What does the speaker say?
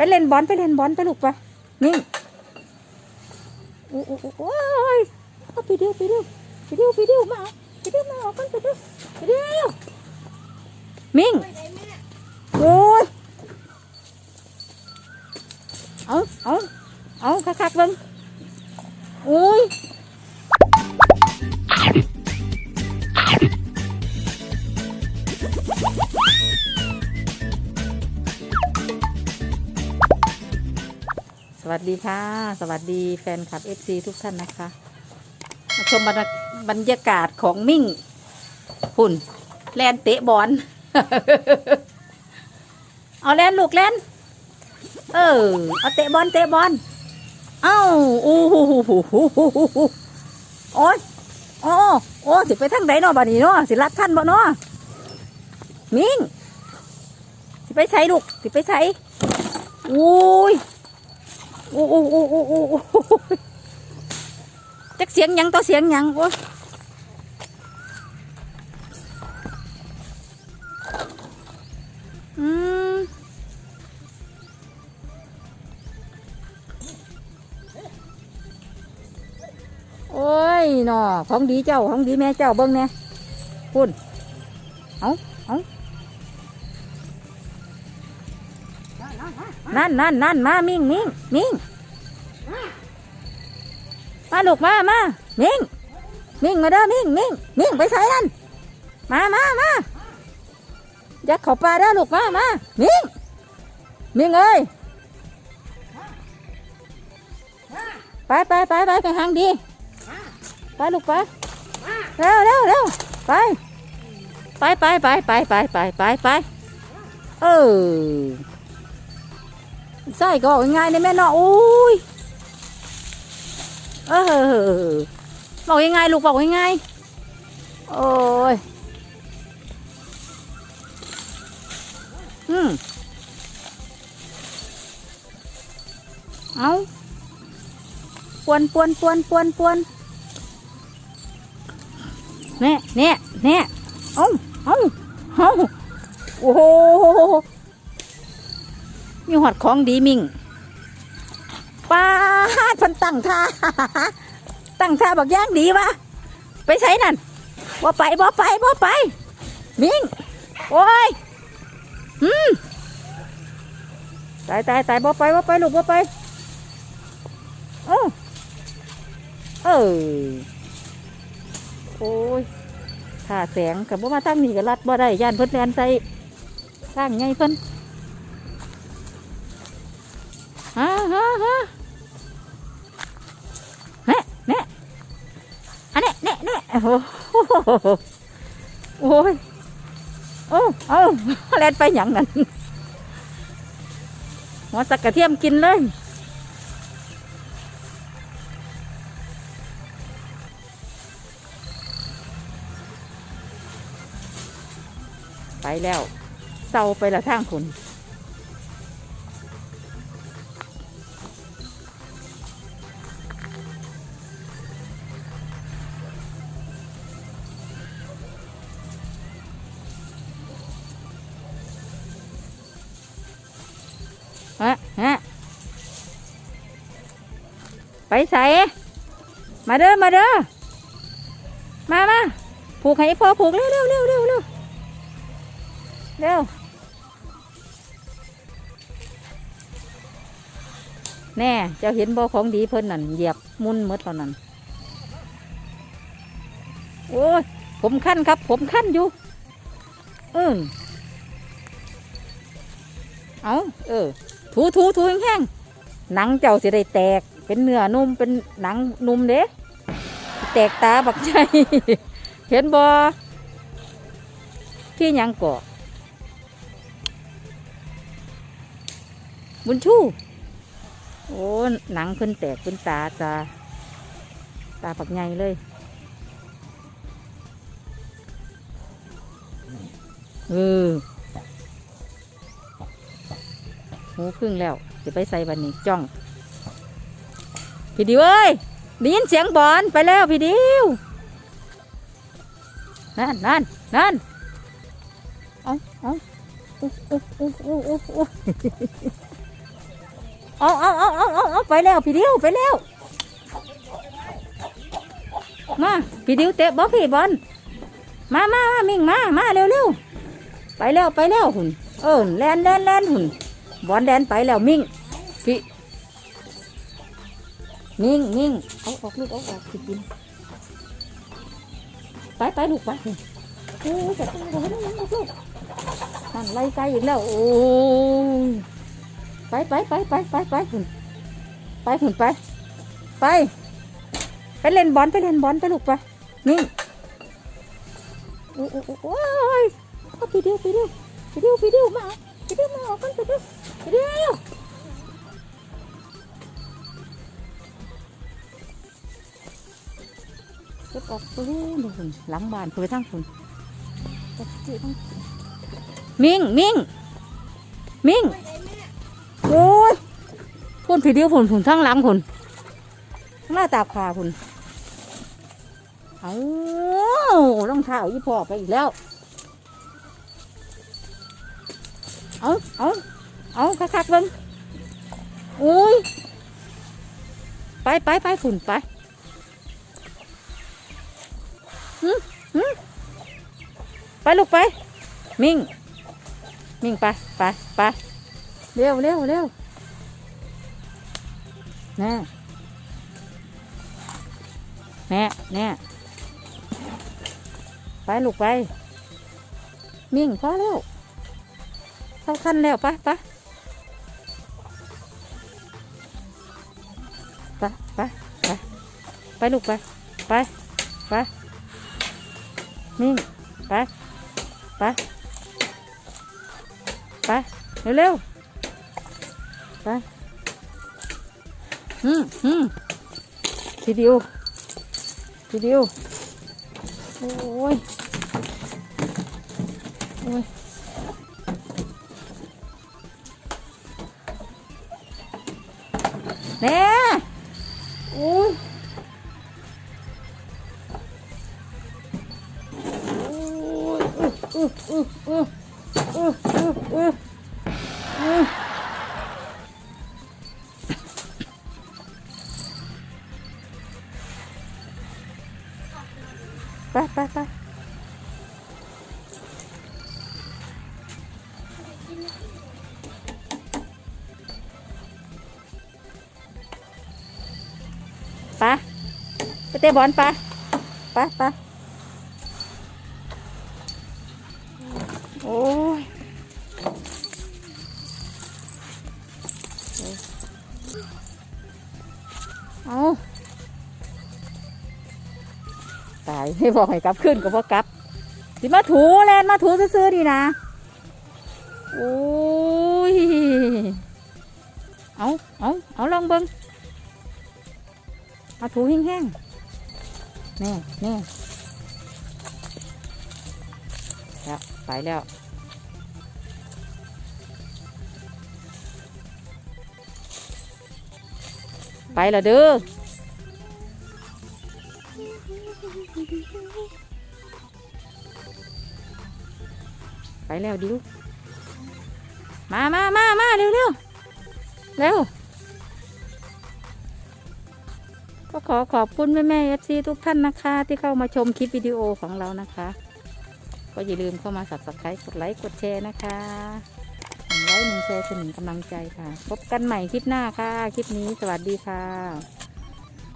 ไปเล่นบอลไปเล่นบอลไปลูกไปนิ่งโอ้โอ้โอ้ยเอาไปเดียวไปเดียวไปเดียวไปเดียวมาไปเดียวมาเอากันไปเดียวไปเดียวมิ่งโอ้ยเอาเอาเอาคักๆเบิ่งโอ้ย วัสดีค่ะ สวัสดีแฟนคลับ FC ทุกท่านนะคะมาชมบรรยากาศของมิ่งหุ่นแลนเตะบอล เอาแลนลูกแลนเออ เอาเตะบอลเตะบอล เอ้าอู้หูหูหูหูหูหูหูโอ้ยโอ้โอ้สิไปทางไหนเนาะบัดนี้เนาะสิรัดท่านบ่เนาะมิ่ง สิไปใช้ลูก สิไปใช้อุ้ย โอ้โอ้โอ้โอ้โอ้โอ้จักเสียงหยังต่อเสียงหยังโอ้ยอืมโอ้ยหนอของดีเจ้าของดีแม่เจ้าเบิ้งเนี่ยคุณเอาเอา นั่นนั่นนั่นมามิ่งมิ่งมิ่งมาลูกมามามิ่งมิ่งมาเด้อมิ่งมิ่งมิ่งไปใส่นั่นมามามายัดเขาปลาเด้อลูกมามามิ่งมิ่งเอ้ยไปไปไปไปไปทางดีไปลูกไปเร็วเร็วเร็วไปไปไปไปไปไปไปไปไปเออ ใส่ก็ออกง่ายๆในแม่เนาะอุ้ยเออบอกยังไงลูกบอกยังไงโอ้ยอืมเอาปวนปวนปวนปวนปวนเน่เน่เน่เอาเอาเอาโอ้โห มีหอดของดีมิงป้าพันตั้งท่าตั้งท่าบักย่างดีวะไปใช้นั่นบ่ไปบ่ไปบ่ไป มิงโอ้ยอืมตายตายตายบ่ไปบ่ไปลูกบ่ไปโอ้เออโอ้ยถ้าแสงกับบ่มาตั้งนี่ก็รัดบ่ได้ย่านเพิ่นแลนใส่สร้างไงเพิ่น ฮ่าฮ่เนี่ยอันนี้เนี่ยเนี่ยโอ้โหโอ้ยโอ้เอาแล่นไปหยังนั่นหัวสักกระเทียมกินเลยไปแล้วเศร้าไปละทางคุณ ฮะฮะไปใส่มาเด้อมาเด้อมามาผูกให้พ่อผูกเร็วเร็วเร็วเร็วเร็วเร็วแน่เจ้าเห็นบ่ของดีเพิ่นนั่นเหยียบมุนหมดตอนนั้นโอ้ยผมขั้นครับ ผมขั้นอยู่อืมเอาเออ ถูถูถูแห้งๆหนังเจ้าสิได้แตก เป็นเนื้อนุ่มเป็นหนังนุ่มเด้แตกตาบักใจเห็นบ่พี่ยังเกาะบุญชูโอ้หนังเพิ่นแตกเป็นตาจ้าตาบักใหญ่เลยเออ หูพึ่งแล้วจะไปใส่บันนี้จ้อง พี่ดิวเอ้ยได้ยินเสียงบอลไปแล้วพี่ดิวนั่นนั่นนั่นเอาเอาอู้อู้อู้อู้อู้อู้เอาเอาเอาเอาเอาเอาไปแล้วพี่ดิวไปแล้วมาพี่ดิวเตะบอลพี่บอลมามามามิงมามาเร็วเร็วไปแล้วไปแล้วหุ่นเออแลนแลนแลนหุ่น บอลแดนไปแล้วมิงพี่มิงมิงเอาออกลูกเอาออกสิกินไปไปลูกไปโอ้ยจะต้องไปให้ลูกลูกนั่นไล่ไกลอีกแล้วโอ้ยไปไปไปไปไปไปหุ่นไปหุ่นไป ไป ไปเล่นบอลไปเล่นบอลไปลูกไปนี่โอ้โอ้โอ้โอ้ยเอาพี่เดียวพี่เดียวพี่เดียวพี่เดียวมาพี่เดียวมาออกกันพี่เดียวพี่ เดียวเก็บออกปเลยดูคุณหลังบ้านไปทางคุณมิงมิงมิงโอ้ยพุ่นพี่เดียวพุ่นพุ่นทางหลังพุ่นหน้าตาขาพุ่นเอารองเท้าอีพอไปอีกแล้ว เอาเอา เอาคักๆเบิ้งอุ้ย ไปไปไปฝุ่นไปหืมหืมไปลูกไป มิ่ง มิ่งไปไปไปเร็วเร็วเร็วแน่แน่แน่ไปลูกไป มิ่งพอแล้วเข้าทันแล้วไปไป ไปไปไปไปลูกไปไปไปมิ่งไปไปไปเร็วเร็วๆไปอืมอืมทีเดียวทีเดียวโอ้ยโอ้ยแน่ อื้ออื้ออื้ออื้ออื้ออื้อไปไปไปไปไปเตะบอลไปไปไปโตายไม่บอกให้กลับขึ้นก็เพราะกลับสิมาถูแลนมาถูซื้อๆดีนะโอ้ยเอาเอาเอาลองเบิ้งเอาถูแห้งๆแน่แน่แล้วไปแล้วไปละเด้อ ไปแล้วดิวมามามามาเร็วเร็วเร็วก็ขอขอบคุณแม่แม่เอฟซีทุกท่านนะคะ ที่เข้ามาชมคลิปวิดีโอของเรานะคะ ก็อย่าลืมเข้ามาสับสไครต์กดไลค์กดแชร์นะคะหนึ่งไลค์หนึ่งแชร์เป็นหนึ่งกำลังใจค่ะ พบกันใหม่คลิปหน้าค่ะ คลิปนี้สวัสดีค่ะ